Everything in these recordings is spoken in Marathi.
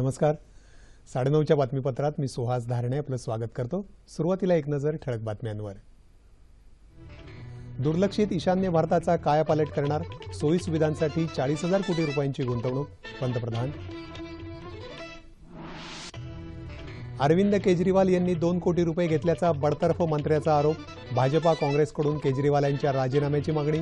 नमस्कार. साडेनऊच्या बातमीपत्रात मी सुहास धारणे आपलं स्वागत करतो. सुरुवातीला एक नजर ठळक बातम्यांवर. दुर्लक्षित ईशान्य भारताचा कायापालट करणार सोयी सुविधांसाठी चाळीस हजार कोटी रुपयांची गुंतवणूक पंतप्रधान. अरविंद केजरीवाल यांनी दोन कोटी रुपये घेतल्याचा बडतर्फ मंत्र्याचा आरोप भाजपा काँग्रेसकडून केजरीवाल यांच्या राजीनाम्याची मागणी.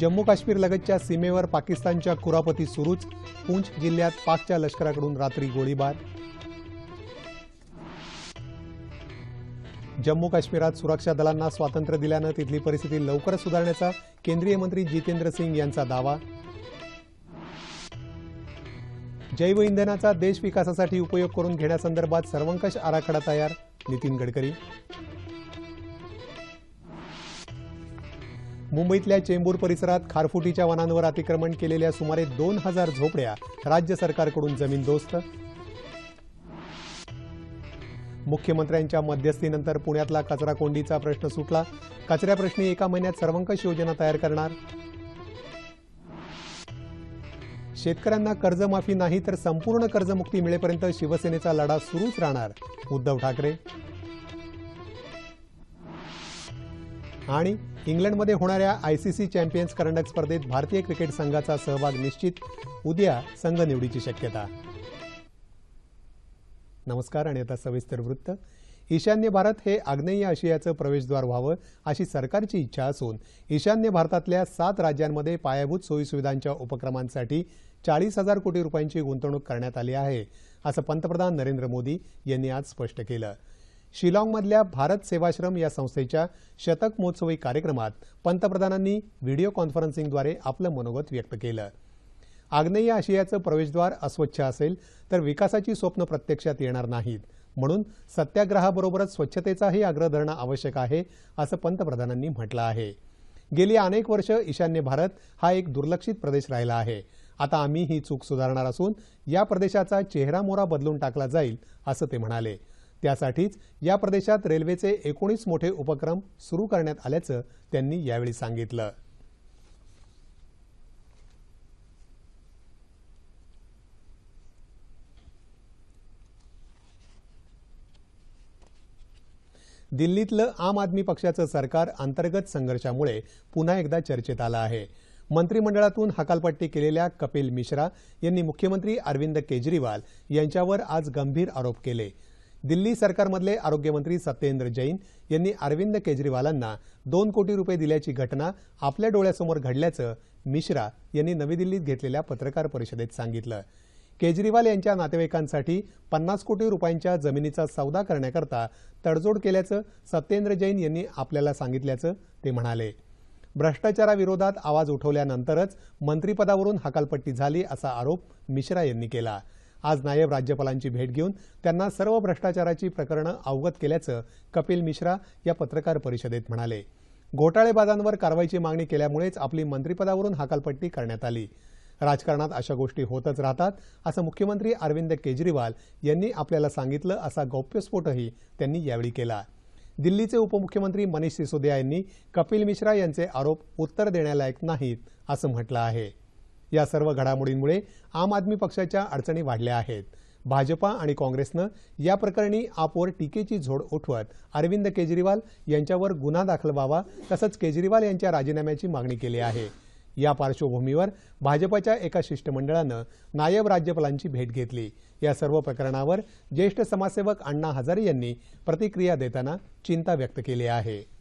जम्मू काश्मीर लगतच्या सीमेवर पाकिस्तानच्या कुरापती सुरूच पूंछ जिल्ह्यात पाकच्या लष्कराकडून रात्री गोळीबार. जम्मू काश्मीरात सुरक्षा दलांना स्वातंत्र्य दिल्यानं तिथली परिस्थिती लवकरच सुधारण्याचा केंद्रीय मंत्री जितेंद्र सिंग यांचा दावा. जैव इंधनाचा देश विकासासाठी उपयोग करून घेण्यासंदर्भात सर्वंकष आराखडा तयार नितीन गडकरी. मुंबईतल्या चेंबूर परिसरात खारफुटीच्या वनांवर अतिक्रमण केलेल्या सुमारे दोन हजार झोपड्या राज्य सरकारकडून जमीनदोस्त मुख्यमंत्र्यांच्या मध्यस्थीनंतर पुण्यातला कचरा कोंडीचा प्रश्न सुटला. कचऱ्याप्रश्नी एका महिन्यात सर्वंकष योजना तयार करणार. शेतकऱ्यांना कर्जमाफी नाही तर संपूर्ण कर्जमुक्ती मिळेपर्यंत शिवसेनेचा लढा सुरूच राहणार उद्धव ठाकरे. आणि इंग्लंडमध्ये होणाऱ्या आयसीसी चॅम्पियन्स करंडक स्पर्धेत भारतीय क्रिकेट संघाचा सहभाग निश्चित उद्या संघ निवडीची शक्यता. नमस्कार आणि आता सविस्तर वृत्त. ईशान्य भारत हे आग्नेय आशियाचं प्रवेशद्वार व्हावं अशी सरकारची इच्छा असून ईशान्य भारतातल्या सात राज्यांमध्ये पायाभूत सोयीसुविधांच्या उपक्रमांसाठी चाळीस हजार कोटी रुपयांची गुंतवणूक करण्यात आली आहे असं पंतप्रधान नरेंद्र मोदी यांनी आज स्पष्ट केलं. शिलाँगमधल्या भारत सेवाश्रम या संस्थेच्या शतक महोत्सवी कार्यक्रमात पंतप्रधानांनी व्हिडिओ कॉन्फरन्सिंगद्वारे आपलं मनोगत व्यक्त केलं. आग्नेय आशियाचं प्रवेशद्वार अस्वच्छ असेल तर विकासाची स्वप्न प्रत्यक्षात येणार नाहीत. म्हणून सत्याग्रहाबरोबरच स्वच्छतेचाही आग्रह धरणं आवश्यक आहे असं पंतप्रधानांनी म्हटलं आहे. गेली अनेक वर्ष ईशान्य भारत हा एक दुर्लक्षित प्रदेश राहिला आहे. आता आम्ही ही चूक सुधारणार असून या प्रदेशाचा चेहरा मोहरा बदलून टाकला जाईल असं ते म्हणाले. त्यासाठीच या प्रदेशात रेल्वेचे एकोणीस मोठे उपक्रम सुरू करण्यात आल्याचं त्यांनी यावेळी सांगितलं. दिल्लीतलं आम आदमी पक्षाचं सरकार अंतर्गत संघर्षामुळे पुन्हा एकदा चर्चेत आलं आहे. मंत्रिमंडळातून हकालपट्टी केलेल्या कपिल मिश्रा यांनी मुख्यमंत्री अरविंद केजरीवाल यांच्यावर आज गंभीर आरोप केले. दिल्ली सरकारमधले आरोग्यमंत्री सत्येंद्र जैन यांनी अरविंद केजरीवालांना दोन कोटी रुपये दिल्याची घटना आपल्या डोळ्यासमोर घडल्याचं मिश्रा यांनी नवी दिल्लीत घेतलेल्या पत्रकार परिषदेत सांगितलं. केजरीवाल यांच्या नातेवाईकांसाठी पन्नास कोटी रुपयांच्या जमिनीचा सौदा करण्याकरता तडजोड केल्याचं सत्येंद्र जैन यांनी आपल्याला सांगितल्याचं ते म्हणाले. भ्रष्टाचाराविरोधात आवाज उठवल्यानंतरच मंत्रिपदावरून हकालपट्टी झाली असा आरोप मिश्रा यांनी केला. आज नायब राज्यपालांची भेट घेऊन त्यांना सर्व भ्रष्टाचाराची प्रकरणं अवगत केल्याचं कपिल मिश्रा या पत्रकार परिषदेत म्हणाले. घोटाळेबाजांवर कारवाईची मागणी केल्यामुळेच आपली मंत्रिपदावरून हकालपट्टी करण्यात आली. राजकारणात अशा गोष्टी होतच राहतात असं मुख्यमंत्री अरविंद केजरीवाल यांनी आपल्याला सांगितलं असा गौप्यस्फोटही त्यांनी यावेळी केला. दिल्लीचे उपमुख्यमंत्री मनीष सिसोदिया यांनी कपिल मिश्रा यांचे आरोप उत्तर देण्यालायक नाहीत असं म्हटलं आहे. या सर्व घडामोडींमुळे आम आदमी पक्षाच्या अडचणी वाढल्या आहेत. भाजपा आणि काँग्रेसनं या प्रकरणी आपवर टीकेची झोड उठवत अरविंद केजरीवाल यांच्यावर गुन्हा दाखल व्हावा तसंच केजरीवाल यांच्या राजीनाम्याची मागणी केली आहे. या पार्श्वभूमीवर भाजपच्या एका शिष्टमंडळानं नायब राज्यपालांची भेट घेतली. या सर्व प्रकरणावर ज्येष्ठ समाजसेवक अण्णा हजारे यांनी प्रतिक्रिया देताना चिंता व्यक्त केली आहे.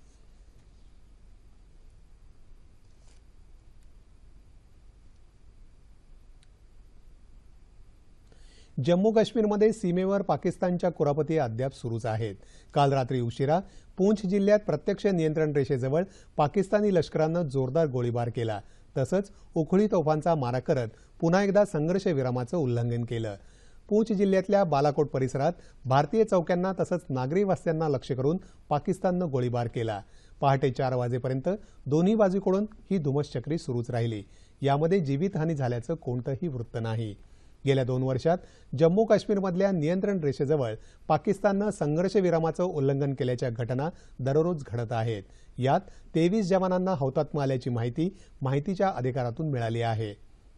जम्मू काश्मीरमध्ये सीमेवर पाकिस्तानच्या कुरापती अद्याप सुरूच आहेत. काल रात्री उशिरा पूंछ जिल्ह्यात प्रत्यक्ष नियंत्रण रेषेजवळ पाकिस्तानी लष्करानं जोरदार गोळीबार केला. तसंच उखळी तोफांचा मारा करत पुन्हा एकदा संघर्षविरामाचं उल्लंघन केलं. पूंछ जिल्ह्यातल्या बालाकोट परिसरात भारतीय चौक्यांना तसंच नागरी वस्त्यांना लक्ष्य करून पाकिस्ताननं गोळीबार केला. पहाटे चार वाजेपर्यंत दोन्ही बाजूकडून ही धुमसचक्री सुरूच राहिली. यामध्ये जीवितहानी झाल्याचं कोणतंही वृत्त नाही. गेल्या दोन वर्षात जम्मू काश्मीरमधल्या नियंत्रण रेषेजवळ पाकिस्ताननं संघर्षविरामाचं उल्लंघन केल्याच्या घटना दररोज घडत आहेत. यात तेवीस जवानांना हौतात्म्य आल्याची माहिती माहितीच्या अधिकारातून मिळाली आहे.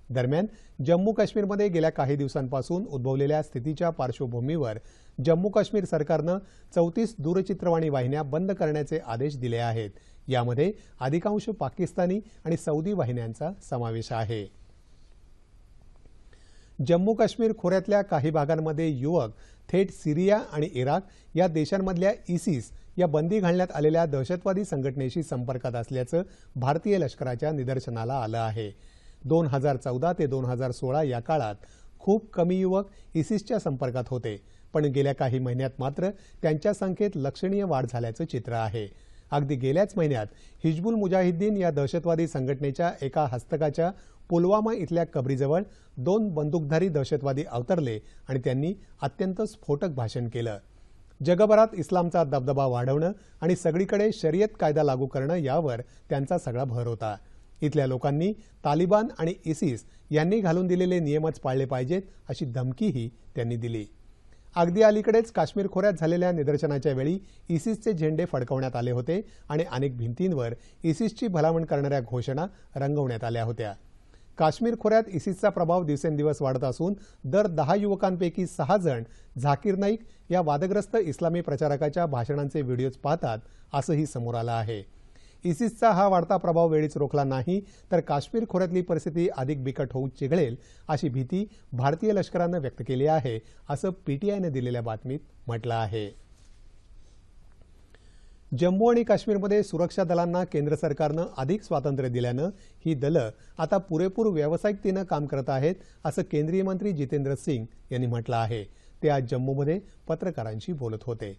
दरम्यान जम्मू काश्मीरमध्ये गेल्या काही दिवसांपासून उद्भवलेल्या स्थितीच्या पार्श्वभूमीवर जम्मू काश्मीर सरकारनं चौतीस दूरचित्रवाणी वाहिन्या बंद करण्याचे आदेश दिले आहेत. यामध्ये अधिकांश पाकिस्तानी आणि सौदी वाहिन्यांचा समावेश आहे. जम्मू काश्मीर खोऱ्यातल्या काही भागांमध्ये युवक थेट सिरिया आणि इराक या देशांमधल्या इसिस या बंदी घालण्यात आलेल्या दहशतवादी संघटनेशी संपर्कात असल्याचं भारतीय लष्कराच्या निदर्शनाला आलं आहे. दोन हजार चौदा ते दोन हजार सोळा या काळात खूप कमी युवक इसिसच्या संपर्कात होते पण गेल्या काही महिन्यात मात्र त्यांच्या संख्येत लक्षणीय वाढ झाल्याचं चित्र आहे. अगदी गेल्याच महिन्यात हिजबुल मुजाहिद्दीन या दहशतवादी संघटनेच्या एका हस्तकाच्या पुलवामा इथल्या कबरीजवळ दोन बंदूकधारी दहशतवादी अवतरले आणि त्यांनी अत्यंत स्फोटक भाषण केलं. जगभरात इस्लामचा दबदबा वाढवणं आणि सगळीकडे शर्यत कायदा लागू करणं यावर त्यांचा सगळा भर होता. इथल्या लोकांनी तालिबान आणि इसिस यांनी घालून दिलेले नियमच पाळले पाहिजेत अशी धमकीही त्यांनी दिली. अगदी अलीकडेच काश्मीर खोऱ्यात झालेल्या निदर्शनाच्या वेळी इसिसचे झेंडे फडकवण्यात आले होते आणि अनेक भिंतींवर इसिसची भलावण करणाऱ्या घोषणा रंगवण्यात आल्या होत्या. काश्मीर खोऱ्यात इसिसचा प्रभाव दिवसेंदिवस वाढत असून दर दहा युवकांपैकी सहा जण झाकीर नाईक या वादग्रस्त इस्लामी प्रचारकाच्या भाषणांचे व्हिडिओज पाहतात असंही समोर आलं आहे. इसिसचा हा वाढता प्रभाव वेळीच रोखला नाही तर काश्मीर खोऱ्यातली परिस्थिती अधिक बिकट होऊ चिघळेल अशी भीती भारतीय लष्करानं व्यक्त केली आहे असं पीटीआयनं दिलेल्या बातमीत म्हटलं आहे. जम्मू आणि काश्मीरमध्ये सुरक्षा दलांना केंद्र सरकारनं अधिक स्वातंत्र्य दिल्यानं ही दलं आता पुरेपूर व्यावसायिकतेनं काम करत आहेत असं केंद्रीय मंत्री जितेंद्र सिंग यांनी म्हटलं आहे. ते आज जम्मूमध्ये पत्रकारांशी बोलत होते.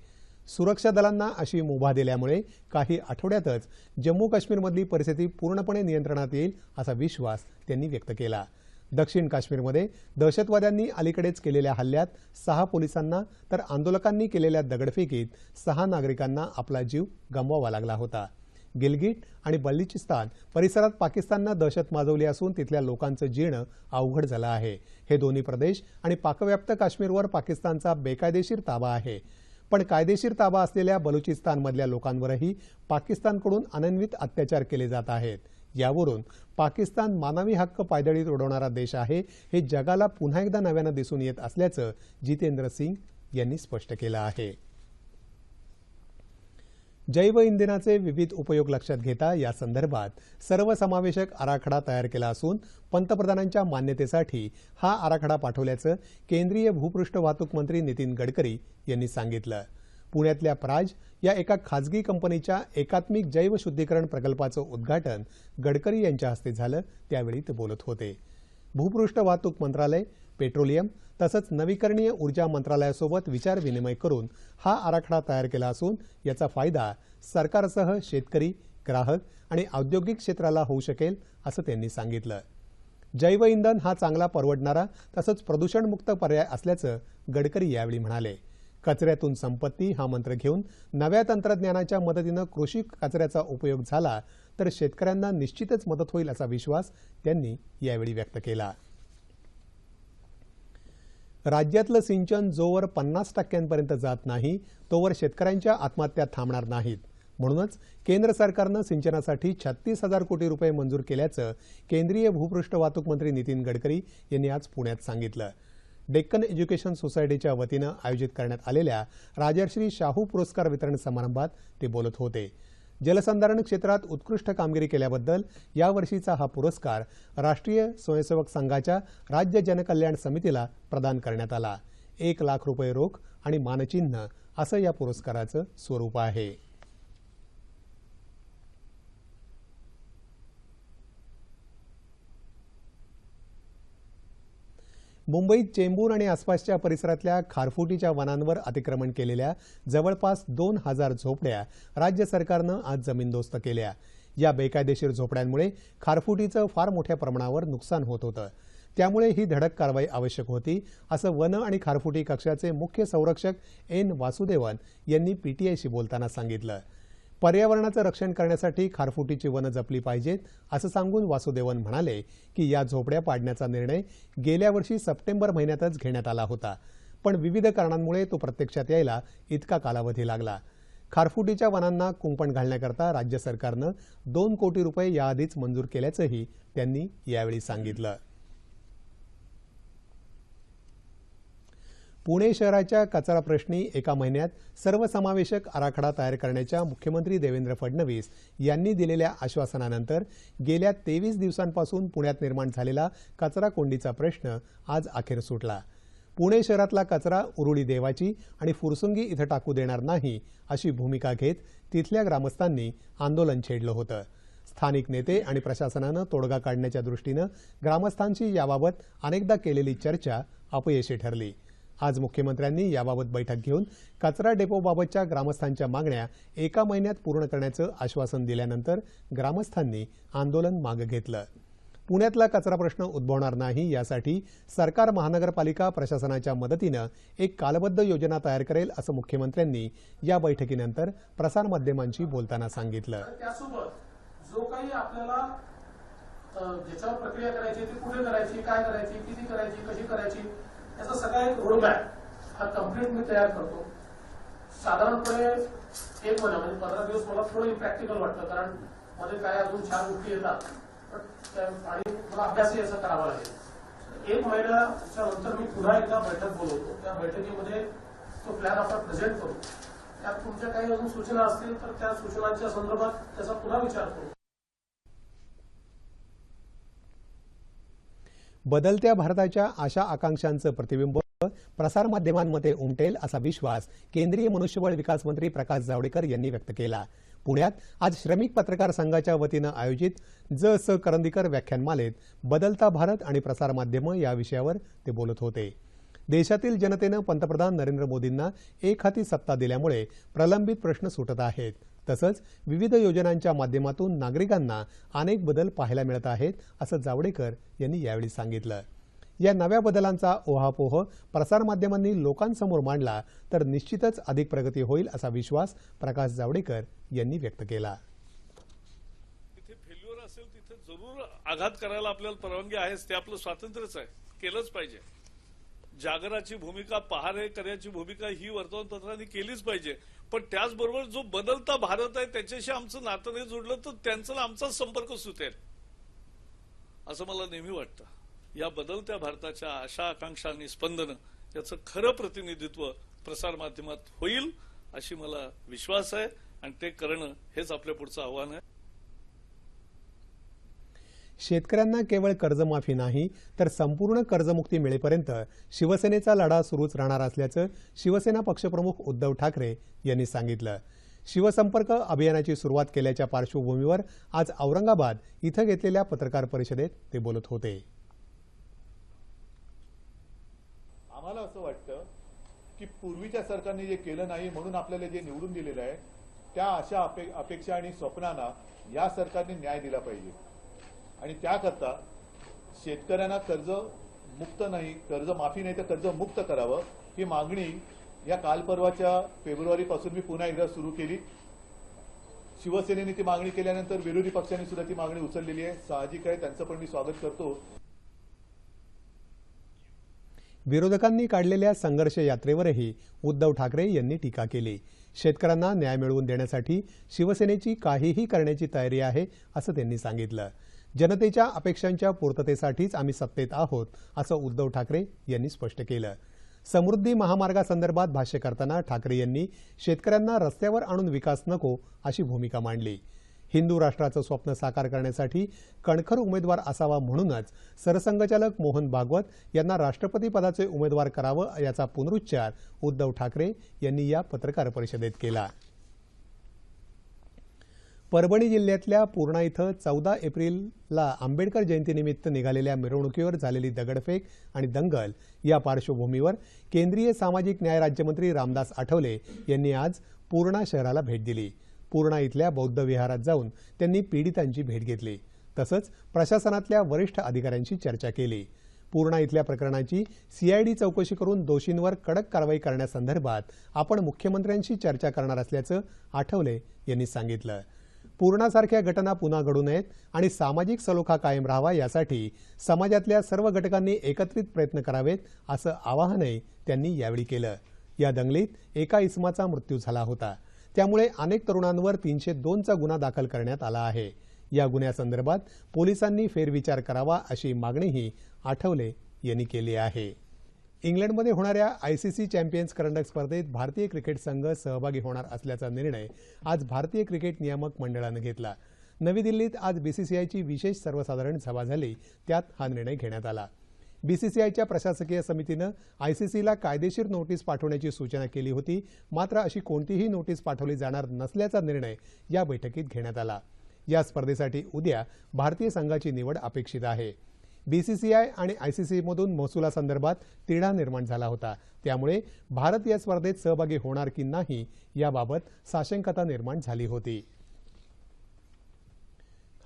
सुरक्षा दलांना अशी मुभा दिल्यामुळे काही आठवड्यातच जम्मू काश्मीरमधली परिस्थिती पूर्णपणे नियंत्रणात येईल असा विश्वास त्यांनी व्यक्त केला. दक्षिण काश्मीरमध्ये दहशतवाद्यांनी अलीकडेच केलेल्या हल्ल्यात सहा पोलिसांना तर आंदोलकांनी केलेल्या दगडफेकीत सहा नागरिकांना आपला जीव गमवावा लागला होता. गिलगिट आणि बल्लिचिस्तान परिसरात पाकिस्ताननं दहशत माजवली असून तिथल्या लोकांचं जीणं अवघड झालं आहे. हे दोन्ही प्रदेश आणि पाकव्याप्त काश्मीरवर पाकिस्तानचा बेकायदेशीर ताबा आहे. पण कायदेशीर ताबा असलेल्या बलुचिस्तानमधल्या लोकांवरही पाकिस्तानकडून अनन्वित अत्याचार केले जात आहेत. यावरून पाकिस्तान मानवी हक्क पायदळीत उडवणारा देश आहे हे जगाला पुन्हा एकदा नव्यानं दिसून येत असल्याचं जितेंद्र सिंग यांनी स्पष्ट केलं आहे. जैव इंधनाचे विविध उपयोग लक्षात घेता या संदर्भात सर्वसमावेशक आराखडा तयार केला असून पंतप्रधानांच्या मान्यतेसाठी हा आराखडा पाठवल्याचं केंद्रीय भूपृष्ठ वाहतूक मंत्री नितीन गडकरी यांनी सांगितलं. पुण्यातल्या प्राज या एका खाजगी कंपनीच्या एकात्मिक जैव शुद्धीकरण प्रकल्पाचं उद्घाटन गडकरी यांच्या हस्ते झालं त्यावेळी ते बोलत होते. भूपृष्ठ वाहतूक मंत्रालय पेट्रोलियम तसंच नवीकरणीय ऊर्जा मंत्रालयासोबत विचारविनिमय करून हा आराखडा तयार केला असून याचा फायदा सरकारसह शेतकरी ग्राहक आणि औद्योगिक क्षेत्राला होऊ शकेल असं त्यांनी सांगितलं. जैव इंधन हा चांगला परवडणारा तसंच प्रदूषणमुक्त पर्याय असल्याचं गडकरी यावेळी म्हणाले. कचऱ्यातून संपत्ती हा मंत्र घेऊन नव्या तंत्रज्ञानाच्या मदतीनं कृषी कचऱ्याचा उपयोग झाला तर शेतकऱ्यांना निश्चितच मदत होईल असा विश्वास त्यांनी यावेळी व्यक्त केला. राज्यातलं सिंचन जोवर पन्नास टक्क्यांपर्यंत जात नाही तोवर शेतकऱ्यांच्या आत्महत्या थांबणार नाहीत. म्हणूनच केंद्र सरकारनं सिंचनासाठी छत्तीस हजार कोटी रुपये मंजूर केल्याचं केंद्रीय भूपृष्ठ वाहतूक मंत्री नितीन गडकरी यांनी आज पुण्यात सांगितलं. डेक्कन एज्युकेशन सोसायटीच्या वतीनं आयोजित करण्यात आलेल्या राजर्षी शाहू पुरस्कार वितरण समारंभात ते बोलत होते. जलसंधारण क्षेत्रात उत्कृष्ट कामगिरी केल्याबद्दल यावर्षीचा हा पुरस्कार राष्ट्रीय स्वयंसेवक संघाच्या राज्य जनकल्याण समितीला प्रदान करण्यात आला. एक लाख रुपये रोख आणि मानचिन्ह असं या पुरस्काराचं स्वरूप आहे. मुंबईत चेंबूर आणि आसपासच्या परिसरातल्या खारफुटीच्या वनांवर अतिक्रमण केलेल्या जवळपास दोन हजार झोपड्या राज्य सरकारनं आज जमीनदोस्त केल्या. या बेकायदेशीर झोपड्यांमुळे खारफुटीचं फार मोठ्या प्रमाणावर नुकसान होत होतं. त्यामुळे ही धडक कारवाई आवश्यक होती असं वन आणि खारफुटी कक्षाचे मुख्य संरक्षक एन वासुदेवन यांनी पीटीआयशी बोलताना सांगितलं. पर्यावरणाचं रक्षण करण्यासाठी खारफुटीची वनं जपली पाहिजेत असं सांगून वासुदेवन म्हणाले की या झोपड्या पाडण्याचा निर्णय गेल्या वर्षी सप्टेंबर महिन्यातच घेण्यात आला होता. पण विविध कारणांमुळे तो प्रत्यक्षात यायला इतका कालावधी लागला. खारफुटीच्या वनांना कुंपण घालण्याकरता राज्य सरकारनं दोन कोटी रुपये याआधीच मंजूर केल्याचंही त्यांनी यावेळी सांगितलं. पुणे शहराच्या कचरा प्रश्नी एका महिन्यात सर्वसमावेशक आराखडा तयार करण्याच्या मुख्यमंत्री देवेंद्र फडणवीस यांनी दिलेल्या आश्वासनानंतर गेल्या तेवीस दिवसांपासून पुण्यात निर्माण झालेला कचरा कोंडीचा प्रश्न आज अखेर सुटला. पुणे शहरातला कचरा उरुळी देवाची आणि फुरसुंगी इथं टाकू देणार नाही अशी भूमिका घेत तिथल्या ग्रामस्थांनी आंदोलन छेडलं होतं. स्थानिक नेते आणि प्रशासनानं तोडगा काढण्याच्या दृष्टीनं ग्रामस्थांशी याबाबत अनेकदा केलेली चर्चा अपयशी ठरली. आज मुख्यमंत्र्यांनी याबाबत बैठक घेऊन कचरा डेपोबाबतच्या ग्रामस्थांच्या मागण्या एका महिन्यात पूर्ण करण्याचं आश्वासन दिल्यानंतर ग्रामस्थांनी आंदोलन मागं घेतलं. पुण्यातला कचरा प्रश्न उद्भवणार नाही यासाठी सरकार महानगरपालिका प्रशासनाच्या मदतीनं एक कालबद्ध योजना तयार करेल असं मुख्यमंत्र्यांनी या बैठकीनंतर प्रसारमाध्यमांशी बोलताना सांगितलं. त्यासोबत जो काही आपल्याला ज्याच्यावर प्रक्रिया करायची ती कुठे करायची काय करायची किती करायची कशी करायची याचा सगळा एक रोडमॅप हा कंप्लीट मी तयार करतो. साधारणपणे एक महिना म्हणजे पंधरा दिवस मला थोडं इम्प्रॅक्टिकल वाटतं कारण मध्ये काय अजून चार गोष्टी येतात. पण त्या- आणि मला अभ्यासही असं करावा लागेल. एक महिन्याच्या नंतर मी पुन्हा एकदा बैठक बोलवतो. त्या बैठकीमध्ये तो प्लॅन आपण प्रेझेंट करू. त्यात तुमच्या काही अजून सूचना असतील तर त्या सूचनांच्या संदर्भात त्याचा पुन्हा विचार करू. बदलत्या भारताच्या आशा आकांक्षांचं प्रतिबिंब प्रसारमाध्यमांमध्ये उमटेल असा विश्वास केंद्रीय मनुष्यबळ विकास मंत्री प्रकाश जावडेकर यांनी व्यक्त केला. पुण्यात आज श्रमिक पत्रकार संघाच्या वतीनं आयोजित ज स करंदीकर व्याख्यानमालेत बदलता भारत आणि प्रसारमाध्यमं या विषयावर ते बोलत होते. देशातील जनतेनं पंतप्रधान नरेंद्र मोदींना एक हाती सत्ता दिल्यामुळे प्रलंबित प्रश्न सुटत आहेत. तसंच विविध योजनांच्या माध्यमातून नागरिकांना अनेक बदल पाहायला मिळत आहेत असं जावडेकर यांनी यावेळी सांगितलं. या नव्या बदलांचा ओहापोह प्रसारमाध्यमांनी लोकांसमोर मांडला तर निश्चितच अधिक प्रगती होईल असा विश्वास प्रकाश जावडेकर यांनी व्यक्त केला. तिथे फेल्युअर असेल तिथे जरूर आघात करायला आपल्याला परवानगी आहेच ते आपलं स्वातंत्र्यच आहे केलंच पाहिजे. जागराची भूमिका पहारे करण्याची भूमिका ही वर्तमानपत्रांनी केलीच पाहिजे. पण त्याचबरोबर जो बदलता भारत आहे त्याच्याशी आमचं नातं नाही जुडलं तर त्यांचा आमचा आमचाच संपर्क सुटेल. असं मला नेहमी वाटतं. या बदलत्या भारताच्या आशा आकांक्षा आणि स्पंदनं याचं खरं प्रतिनिधित्व प्रसारमाध्यमात होईल अशी मला विश्वास आहे. आणि ते करणं हेच आपल्या पुढचं आव्हान आहे. शेतकऱ्यांना केवळ कर्जमाफी नाही तर संपूर्ण कर्जमुक्ती मिळेपर्यंत शिवसेनेचा लढा सुरूच राहणार असल्याचं शिवसेना पक्षप्रमुख उद्धव ठाकरे यांनी सांगितलं. शिवसंपर्क अभियानाची सुरुवात केल्याच्या पार्श्वभूमीवर आज औरंगाबाद इथं घेतलेल्या पत्रकार परिषदेत ते बोलत होते. आम्हाला असं वाटतं की पूर्वीच्या सरकारने जे केलं नाही म्हणून आपल्याला जे निवडून दिलेलं आहे त्या अशा अपे अपेक्षा आणि स्वप्नांना या सरकारने न्याय दिला पाहिजे. आणि त्याकरता शेतकऱ्यांना कर्ज मुक्त नाही कर्ज माफी नाही तर कर्ज मुक्त करावं ही मागणी या कालपर्वाच्या फेब्रुवारीपासून मी पुन्हा एकदा सुरू केली. शिवसेनेने ती मागणी केल्यानंतर विरोधी पक्षांनी सुद्धा ती मागणी उचललेली आहे. साहजिक आहे त्यांचं पण मी स्वागत करतो. विरोधकांनी काढलेल्या संघर्ष यात्रेवरही उद्धव ठाकरे यांनी टीका केली. शेतकऱ्यांना न्याय मिळवून देण्यासाठी शिवसेनेची काहीही करण्याची तयारी आहे असं त्यांनी सांगितलं. जनतेच्या अपेक्षांच्या पूर्ततेसाठीच आम्ही सत्तेत आहोत असं उद्धव ठाकरे यांनी स्पष्ट केलं. समृद्धी महामार्गासंदर्भात भाष्य करताना ठाकरे यांनी शेतकऱ्यांना रस्त्यावर आणून विकास नको अशी भूमिका मांडली. हिंदू राष्ट्राचं स्वप्न साकार करण्यासाठी कणखर उमेदवार असावा म्हणूनच सरसंघचालक मोहन भागवत यांना राष्ट्रपती पदाचे उमेदवार करावं याचा पुनरुच्चार उद्धव ठाकरे यांनी या पत्रकार परिषदेत केला. परभणी जिल्ह्यातल्या पूर्णा इथं चौदा एप्रिलला आंबेडकर जयंतीनिमित्त निघालेल्या मिरवणुकीवर झालेली दगडफेक आणि दंगल या पार्श्वभूमीवर केंद्रीय सामाजिक न्याय राज्यमंत्री रामदास आठवले यांनी आज पूर्णा शहराला भेट दिली. पूर्णा इथल्या बौद्ध विहारात जाऊन त्यांनी पीडितांची भेट घेतली. तसंच प्रशासनातल्या वरिष्ठ अधिकाऱ्यांशी चर्चा केली. पूर्णा इथल्या प्रकरणाची सीआयडी चौकशी करून दोषींवर कडक कारवाई करण्यासंदर्भात आपण मुख्यमंत्र्यांशी चर्चा करणार असल्याचं आठवले यांनी सांगितलं. पूर्णासारख्या घटना पुन्हा घडू नयेत आणि सामाजिक सलोखा कायम राहावा यासाठी समाजातल्या सर्व घटकांनी एकत्रित प्रयत्न करावेत असं आवाहनही त्यांनी यावेळी केलं. या दंगलीत एका इसमाचा मृत्यू झाला होता. त्यामुळे अनेक तरुणांवर तीनशे दोनचा गुन्हा दाखल करण्यात आला आहे. या गुन्ह्यासंदर्भात पोलिसांनी फेरविचार करावा अशी मागणीही आठवले यांनी केली आहे. इंग्लंडमध्ये होणाऱ्या आयसीसी चॅम्पियन्स करंडक स्पर्धेत भारतीय क्रिकेट संघ सहभागी होणार असल्याचा निर्णय आज भारतीय क्रिकेट नियामक मंडळानं घेतला. नवी दिल्लीत आज बीसीसीआयची विशेष सर्वसाधारण सभा झाली त्यात हा निर्णय घेण्यात आला. बीसीसीआयच्या प्रशासकीय समितीनं आयसीसीला कायदेशीर नोटीस पाठवण्याची सूचना केली होती मात्र अशी कोणतीही नोटीस पाठवली जाणार नसल्याचा निर्णय या बैठकीत घेण्यात आला. या स्पर्धेसाठी उद्या भारतीय संघाची निवड अपेक्षित आहे. बीसीसीआय आणि आयसीसीमधून महसुलासंदर्भात तिढा निर्माण झाला होता. त्यामुळे भारत या स्पर्धेत सहभागी होणार की नाही याबाबत साशंकता निर्माण झाली होती.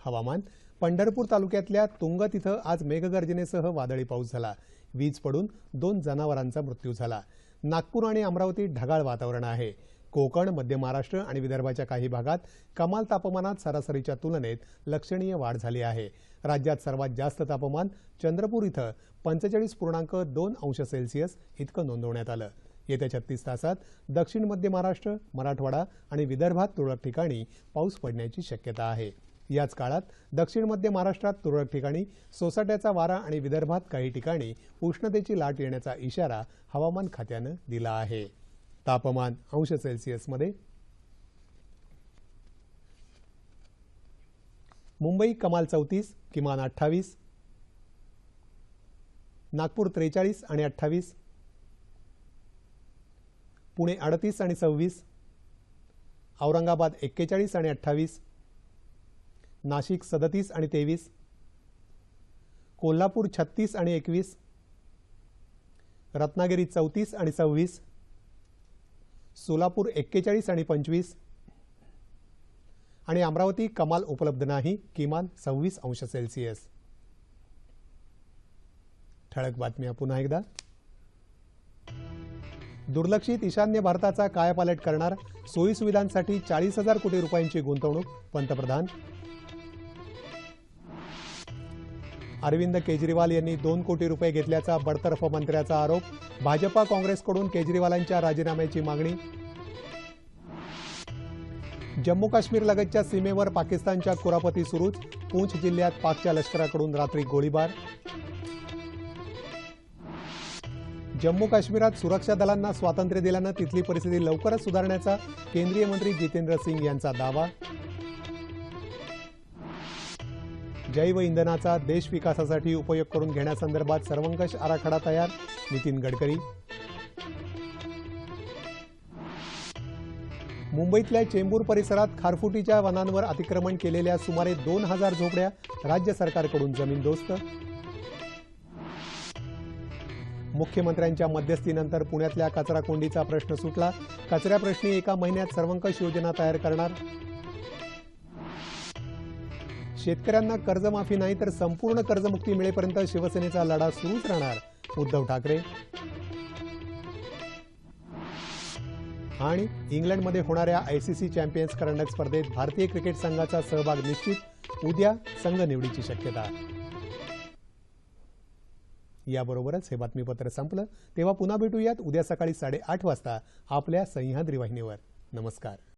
हवामान. पंढरपूर तालुक्यातल्या तुंगत इथं आज मेघगर्जनेसह वादळी पाऊस झाला. वीज पडून दोन जनावरांचा मृत्यू झाला. नागपूर आणि अमरावतीत ढगाळ वातावरण आहे. कोकण मध्य महाराष्ट्र आणि विदर्भाच्या काही भागात कमाल तापमानात सरासरीच्या तुलनेत लक्षणीय वाढ झाली आहे. राज्यात सर्वात जास्त तापमान चंद्रपूर इथं पंचेचाळीस पूर्णांक दोन अंश सेल्सिअस इतकं नोंदवण्यात आलं. येत्या छत्तीस तासात दक्षिण मध्य महाराष्ट्र मराठवाडा आणि विदर्भात तुरळक ठिकाणी पाऊस पडण्याची शक्यता आहे. याच काळात दक्षिण मध्य महाराष्ट्रात तुरळक ठिकाणी सोसाट्याचा वारा आणि विदर्भात काही ठिकाणी उष्णतेची लाट येण्याचा इशारा हवामान खात्यानं दिला आहे. तापमान अंश सेल्सिअसमध्ये मुंबई कमाल चौतीस किमान अठ्ठावीस. नागपूर त्रेचाळीस आणि अठ्ठावीस. पुणे अडतीस आणि सव्वीस. औरंगाबाद एक्केचाळीस आणि अठ्ठावीस. नाशिक सदतीस आणि तेवीस. कोल्हापूर छत्तीस आणि एकवीस. रत्नागिरी चौतीस आणि सव्वीस. सोलापूर एक्केचाळीस आणि पंचवीस. आणि अमरावती कमाल उपलब्ध नाही किमान सव्वीस अंश सेल्सिअस. ठळक बातम्या पुन्हा एकदा. दुर्लक्षित ईशान्य भारताचा कायापालट करणार सोयीसुविधांसाठी चाळीस हजार कोटी रुपयांची गुंतवणूक पंतप्रधान. अरविंद केजरीवाल यांनी दोन कोटी रुपये घेतल्याचा बडतर्फ मंत्र्याचा आरोप. भाजपा काँग्रेसकडून केजरीवालांच्या राजीनाम्याची मागणी. जम्मू काश्मीर लगतच्या सीमेवर पाकिस्तानच्या कुरापती सुरूच. पूंछ जिल्ह्यात पाकच्या लष्कराकडून रात्री गोळीबार. जम्मू काश्मीरात सुरक्षा दलांना स्वातंत्र्य दिल्यानं तिथली परिस्थिती लवकरच सुधारण्याचा केंद्रीय मंत्री जितेंद्र सिंग यांचा दावा. जैव इंधनाचा देश विकासासाठी उपयोग करून घेण्यासंदर्भात सर्वंकष आराखडा तयार नितीन गडकरी. मुंबईतल्या चेंबूर परिसरात खारफुटीच्या वनांवर अतिक्रमण केलेल्या सुमारे दोन हजार झोपड्या राज्य सरकारकडून जमीनदोस्त मुख्यमंत्र्यांच्या मध्यस्थीनंतर पुण्यातल्या कचराकोंडीचा प्रश्न सुटला. कचऱ्याप्रश्नी एका महिन्यात सर्वंकष योजना तयार करणार शेतकऱ्यांना कर्जमाफी नाही तर संपूर्ण कर्जमुक्ती मिळेपर्यंत शिवसेनेचा लढा सुरूच राहणार. उद्धव ठाकरे. आणि इंग्लंडमध्ये होणाऱ्या आयसीसी चॅम्पियन्स करंडक स्पर्धेत भारतीय क्रिकेट संघाचा सहभाग निश्चित. उद्या संघ निवडीची शक्यता. याबरोबरच हे बातमीपत्र संपलं. तेव्हा पुन्हा भेटूयात उद्या सकाळी साडेआठ वाजता आपल्या सह्याद्री वाहिनीवर. नमस्कार.